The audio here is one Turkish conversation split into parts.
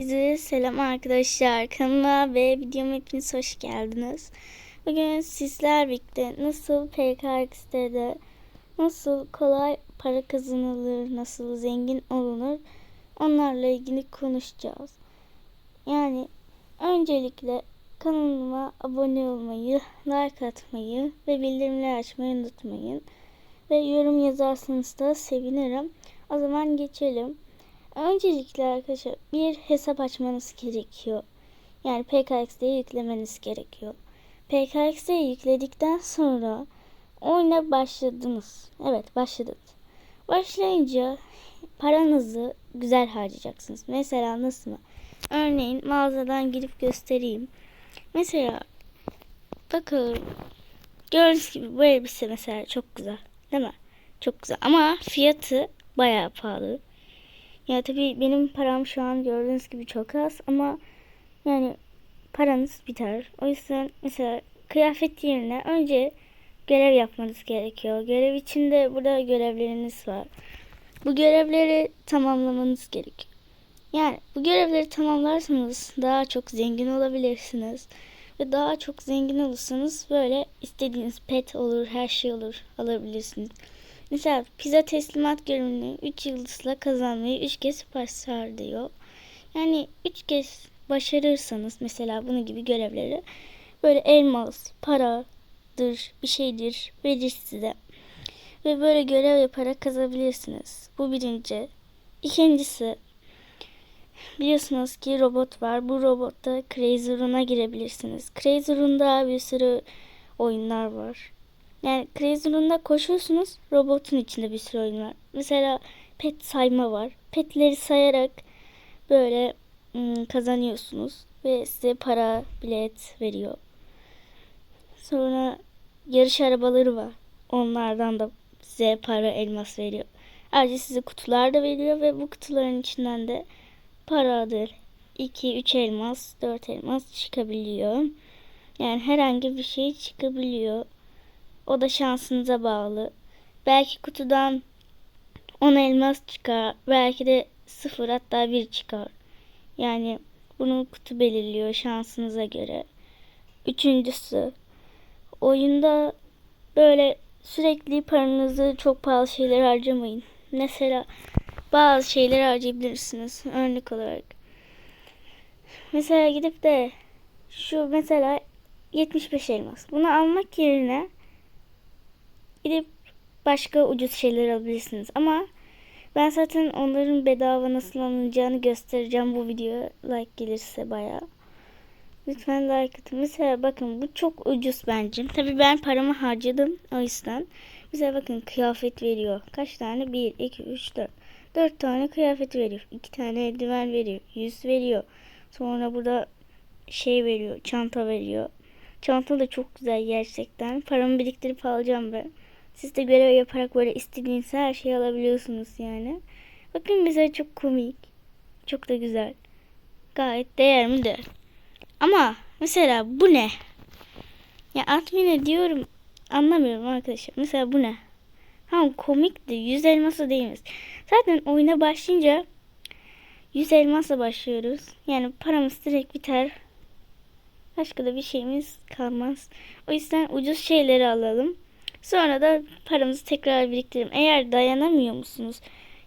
Herkese selam arkadaşlar. Kanalıma ve videoma hepiniz hoş geldiniz. Bugün sizler birlikte nasıl PKX'de nasıl kolay para kazanılır, nasıl zengin olunur onlarla ilgili konuşacağız. Yani öncelikle kanalıma abone olmayı, like atmayı ve bildirimleri açmayı unutmayın. Ve yorum yazarsanız da sevinirim. O zaman geçelim. Öncelikle arkadaşlar bir hesap açmanız gerekiyor. Yani PKX'de yüklemeniz gerekiyor. PKX'de yükledikten sonra oyuna başladınız. Evet başladınız. Başlayınca paranızı güzel harcayacaksınız. Mesela nasıl mı? Örneğin mağazadan girip göstereyim. Mesela bakın gördüğünüz gibi bu elbise mesela çok güzel. Değil mi? Çok güzel ama fiyatı bayağı pahalı. Ya tabii benim param şu an gördüğünüz gibi çok az ama yani paranız biter. O yüzden mesela kıyafet yerine önce görev yapmanız gerekiyor. Görev içinde burada görevleriniz var. Bu görevleri tamamlamanız gerekiyor. Yani bu görevleri tamamlarsanız daha çok zengin olabilirsiniz. Ve daha çok zengin olursanız böyle istediğiniz pet olur, her şey olur alabilirsiniz. Mesela pizza teslimat görevini 3 yıldızla kazanmayı 3 kez başar diyor. Yani 3 kez başarırsanız mesela bunu gibi görevleri böyle elmas, paradır, bir şeydir verir size. Ve böyle görev yaparak kazabilirsiniz. Bu birinci. İkincisi biliyorsunuz ki robot var. Bu robotta Crazy Room'a girebilirsiniz. Crazy Room'da bir sürü oyunlar var. Yani Crazy Room'da koşuyorsunuz. Robotun içinde bir sürü oyun var. Mesela pet sayma var. Petleri sayarak böyle ım, kazanıyorsunuz. Ve size para, bilet veriyor. Sonra yarış arabaları var. Onlardan da size para, elmas veriyor. Ayrıca size kutular da veriyor ve bu kutuların içinden de paradır. 2, 3 elmas, 4 elmas çıkabiliyor. Yani herhangi bir şey çıkabiliyor. O da şansınıza bağlı. Belki kutudan 10 elmas çıkar. Belki de 0 hatta 1 çıkar. Yani bunu kutu belirliyor şansınıza göre. Üçüncüsü oyunda böyle sürekli paranızı çok pahalı şeyler harcamayın. Mesela bazı şeyler harcayabilirsiniz örnek olarak. Mesela gidip de şu mesela 75 elmas. Bunu almak yerine gidip başka ucuz şeyler alabilirsiniz. Ama ben zaten onların bedava nasıl alınacağını göstereceğim bu videoya like gelirse bayağı. Lütfen like atın. Mesela bakın bu çok ucuz bence. Tabii ben paramı harcadım o yüzden. Mesela bakın kıyafet veriyor. Kaç tane? 1, 2, 3, 4. 4 tane kıyafet veriyor. 2 tane eldiven veriyor. 100 veriyor. Sonra burada şey veriyor. Çanta veriyor. Çanta da çok güzel gerçekten. Paramı biriktirip alacağım ben. Siz de görev yaparak böyle istediğiniz her şeyi alabiliyorsunuz yani. Bakın mesela çok komik. Çok da güzel. Gayet değer mi değer. Ama mesela bu ne? Ya admine diyorum anlamıyorum arkadaşlar. Mesela bu ne? Ha komik de 100 elması değiliz. Zaten oyuna başlayınca 100 elmasla başlıyoruz. Yani paramız direkt biter. Başka da bir şeyimiz kalmaz. O yüzden ucuz şeyleri alalım. Sonra da paramızı tekrar biriktirelim. Eğer dayanamıyor musunuz?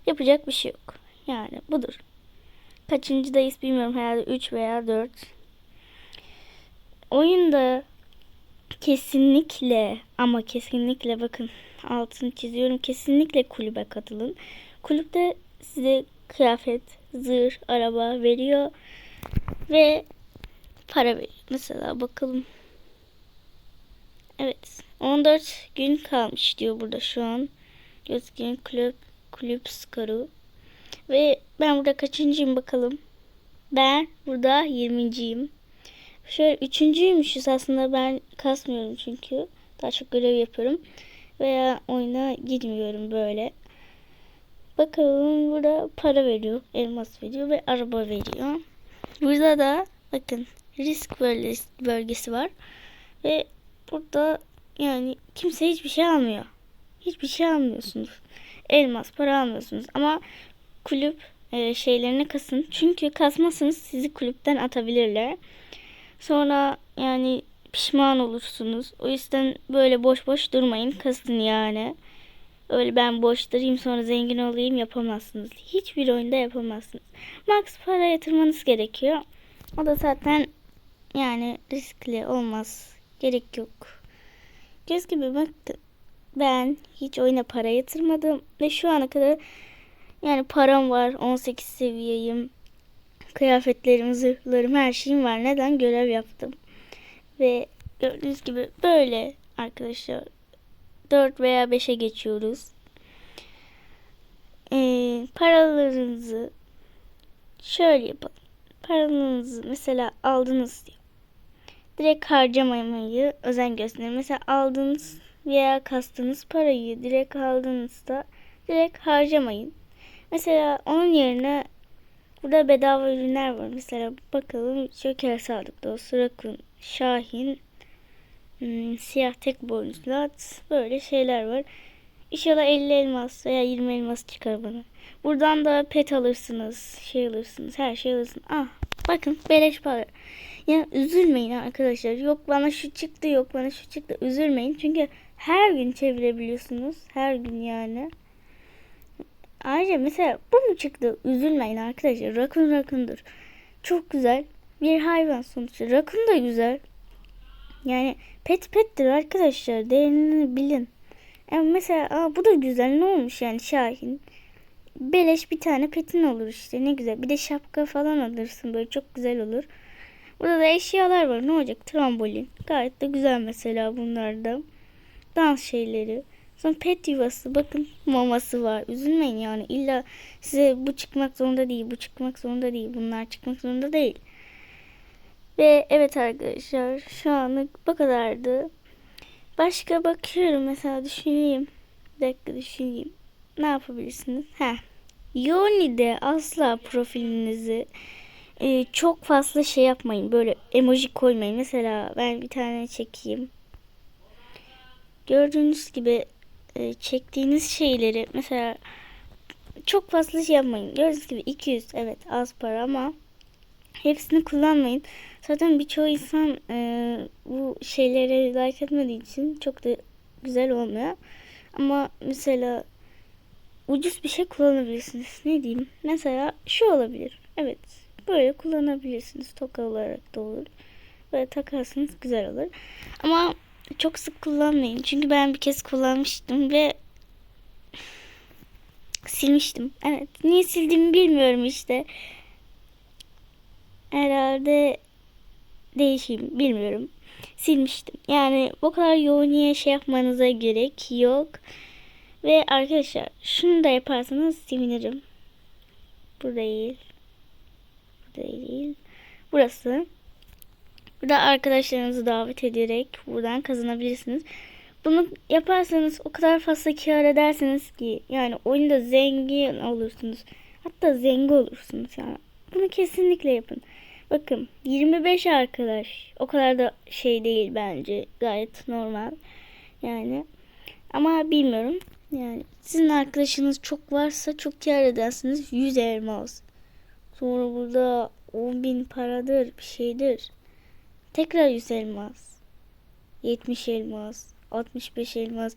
Yapacak bir şey yok. Yani budur. Kaçıncıdayız bilmiyorum. Herhalde 3 veya 4. Oyunda kesinlikle ama kesinlikle bakın altını çiziyorum. Kesinlikle kulübe katılın. Kulüpte size kıyafet, zırh, araba veriyor ve para veriyor. Mesela bakalım. Evet. 14 gün kalmış diyor burada şu an. Gözüküyor kulüp kulüp skoru. Ve ben burada kaçıncıyım bakalım. Ben burada 20.yim. Şöyle üçüncüymüşüz aslında ben kasmıyorum çünkü. Daha çok görev yapıyorum. Veya oyuna girmiyorum böyle. Bakalım burada para veriyor. Elmas veriyor ve araba veriyor. Burada da bakın risk bölgesi var. Ve burada yani kimse hiçbir şey almıyor. Hiçbir şey almıyorsunuz. Elmas para almıyorsunuz. Ama kulüp e, şeylerini kasın. Çünkü kasmazsanız sizi kulüpten atabilirler. Sonra yani pişman olursunuz. O yüzden böyle boş boş durmayın. Kasın yani. Öyle ben boş durayım sonra zengin olayım yapamazsınız. Hiçbir oyunda yapamazsınız. Max para yatırmanız gerekiyor. O da zaten yani riskli olmaz. Gerek yok. Göz gibi bak ben hiç oyuna para yatırmadım ve şu ana kadar yani param var 18 seviyeyim. Kıyafetlerim, zırhlarım, her şeyim var. Neden? Görev yaptım. Ve gördüğünüz gibi böyle arkadaşlar 4 veya 5'e geçiyoruz. Ee, paralarınızı şöyle yapalım. Paralarınızı mesela aldınız diye. Direkt harcamamayı özen gösterin. Mesela aldığınız veya kastığınız parayı direkt aldığınızda direkt harcamayın. Mesela onun yerine burada bedava ürünler var. Mesela bakalım Joker Sadık Dostu, Rakun, Şahin, hmm, Siyah Tek Boynuzlu At böyle şeyler var. İnşallah 50 elmas veya 20 elmas çıkar bana. Buradan da pet alırsınız, şey alırsınız, her şey alırsınız. Ah bakın beleş para. Ya üzülmeyin arkadaşlar. Yok bana şu çıktı, yok bana şu çıktı. Üzülmeyin. Çünkü her gün çevirebiliyorsunuz. Her gün yani. Ayrıca mesela bu mu çıktı? Üzülmeyin arkadaşlar. Rakun rakundur. Çok güzel. Bir hayvan sonuçta. Rakun da güzel. Yani pet pettir arkadaşlar. Değerini bilin. Ama mesela aa, bu da güzel. Ne olmuş yani Şahin? Beleş bir tane petin olur işte. Ne güzel. Bir de şapka falan alırsın. Böyle çok güzel olur. Burada da eşyalar var. Ne olacak? Trambolin. Gayet de güzel mesela bunlarda. Dans şeyleri. Sonra pet yuvası. Bakın maması var. Üzülmeyin yani. İlla size bu çıkmak zorunda değil. Bu çıkmak zorunda değil. Bunlar çıkmak zorunda değil. Ve evet arkadaşlar. Şu anlık bu kadardı. Başka bakıyorum. Mesela düşüneyim. Bir dakika düşüneyim. Ne yapabilirsiniz? Ha. Yoni'de asla profilinizi e, çok fazla şey yapmayın. Böyle emoji koymayın. Mesela ben bir tane çekeyim. Gördüğünüz gibi e, çektiğiniz şeyleri mesela çok fazla şey yapmayın. Gördüğünüz gibi 200 evet az para ama hepsini kullanmayın. Zaten birçoğu insan e, bu şeylere like etmediği için çok da güzel olmuyor. Ama mesela ucuz bir şey kullanabilirsiniz. Ne diyeyim? Mesela şu olabilir. Evet. Böyle kullanabilirsiniz. Toka olarak da olur. Böyle takarsınız güzel olur. Ama çok sık kullanmayın. Çünkü ben bir kez kullanmıştım ve silmiştim. Evet. Niye sildiğimi bilmiyorum işte. Herhalde değişeyim bilmiyorum. Silmiştim. Yani bu kadar yoğun niye şey yapmanıza gerek yok. Ve arkadaşlar şunu da yaparsanız sevinirim. Bu değil. Bu değil. Burası. Burada arkadaşlarınızı davet ederek buradan kazanabilirsiniz. Bunu yaparsanız o kadar fazla kar edersiniz ki yani oyunda zengin olursunuz. Hatta zengin olursunuz yani. Bunu kesinlikle yapın. Bakın 25 arkadaş o kadar da şey değil bence gayet normal yani ama bilmiyorum yani sizin arkadaşınız çok varsa çok kar edersiniz. 100 elmas. Sonra burada 10 bin paradır bir şeydir. Tekrar 100 elmas. 70 elmas 65 elmas.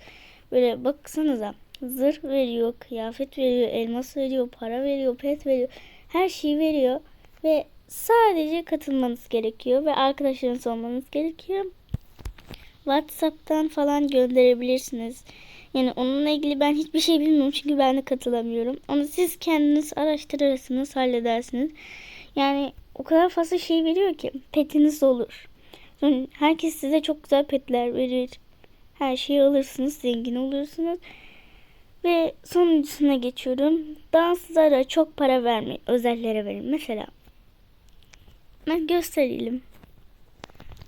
Böyle baksanıza zırh veriyor kıyafet veriyor elmas veriyor para veriyor pet veriyor. Her şeyi veriyor ve sadece katılmanız gerekiyor ve arkadaşlarınız olmanız gerekiyor. WhatsApp'tan falan gönderebilirsiniz. Yani onunla ilgili ben hiçbir şey bilmiyorum çünkü ben de katılamıyorum. Onu siz kendiniz araştırırsınız, halledersiniz. Yani o kadar fazla şey veriyor ki petiniz olur. Yani herkes size çok güzel petler verir. Her şeyi alırsınız, zengin olursunuz. Ve sonuncusuna geçiyorum. Danslara çok para vermeyin, özellere verin. Mesela ben gösterelim.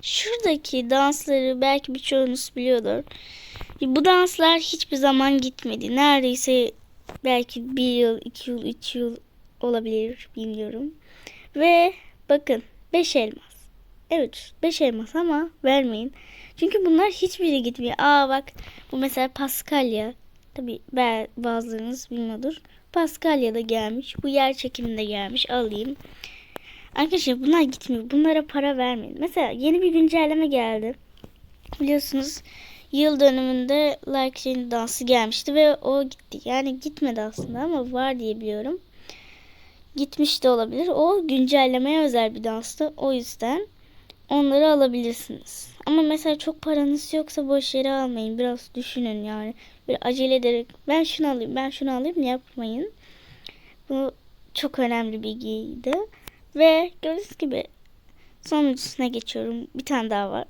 Şuradaki dansları belki birçoğunuz biliyordur. Bu danslar hiçbir zaman gitmedi. Neredeyse belki bir yıl, iki yıl, üç yıl olabilir bilmiyorum. Ve bakın beş elmas. Evet beş elmas ama vermeyin. Çünkü bunlar hiçbiri gitmiyor. Aa bak bu mesela Paskalya. Tabi bazılarınız bilmiyordur. Paskalya'da gelmiş. Bu yer çekiminde gelmiş. Alayım. Arkadaşlar bunlar gitmiyor. Bunlara para vermeyin. Mesela yeni bir güncelleme geldi. Biliyorsunuz yıl dönümünde Like Jane dansı gelmişti ve o gitti. Yani gitmedi aslında ama var diye biliyorum. Gitmiş de olabilir. O güncellemeye özel bir danstı. O yüzden onları alabilirsiniz. Ama mesela çok paranız yoksa boş yere almayın. Biraz düşünün yani. Bir acele ederek ben şunu alayım, ben şunu alayım yapmayın. Bu çok önemli bilgiydi. Ve gördüğünüz gibi sonuncusuna geçiyorum. Bir tane daha var.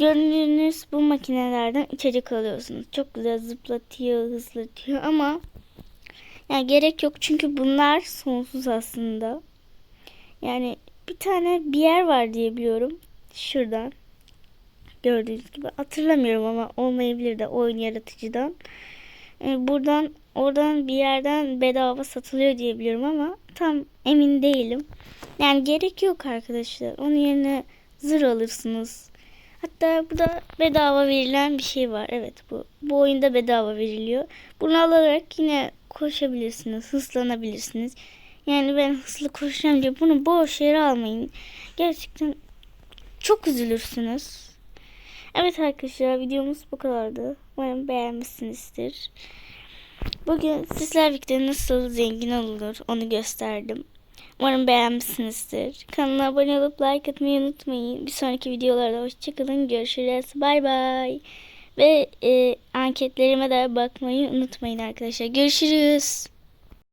Gördüğünüz bu makinelerden içecek alıyorsunuz. Çok güzel zıplatıyor, hızlatıyor ama yani gerek yok çünkü bunlar sonsuz aslında. Yani bir tane bir yer var diye biliyorum. Şuradan. Gördüğünüz gibi hatırlamıyorum ama olmayabilir de oyun yaratıcıdan. Ee, buradan oradan bir yerden bedava satılıyor diye biliyorum ama tam emin değilim. Yani gerek yok arkadaşlar. Onun yerine zır alırsınız. Hatta bu da bedava verilen bir şey var. Evet bu. Bu oyunda bedava veriliyor. Bunu alarak yine koşabilirsiniz. Hızlanabilirsiniz. Yani ben hızlı koşacağım diye bunu boş yere almayın. Gerçekten çok üzülürsünüz. Evet arkadaşlar videomuz bu kadardı. Umarım beğenmişsinizdir. Bugün sizler birlikte nasıl zengin olunur onu gösterdim. Umarım beğenmişsinizdir. Kanala abone olup like atmayı unutmayın. Bir sonraki videolarda hoşçakalın. Görüşürüz. Bay bay. Ve e, anketlerime de bakmayı unutmayın arkadaşlar. Görüşürüz.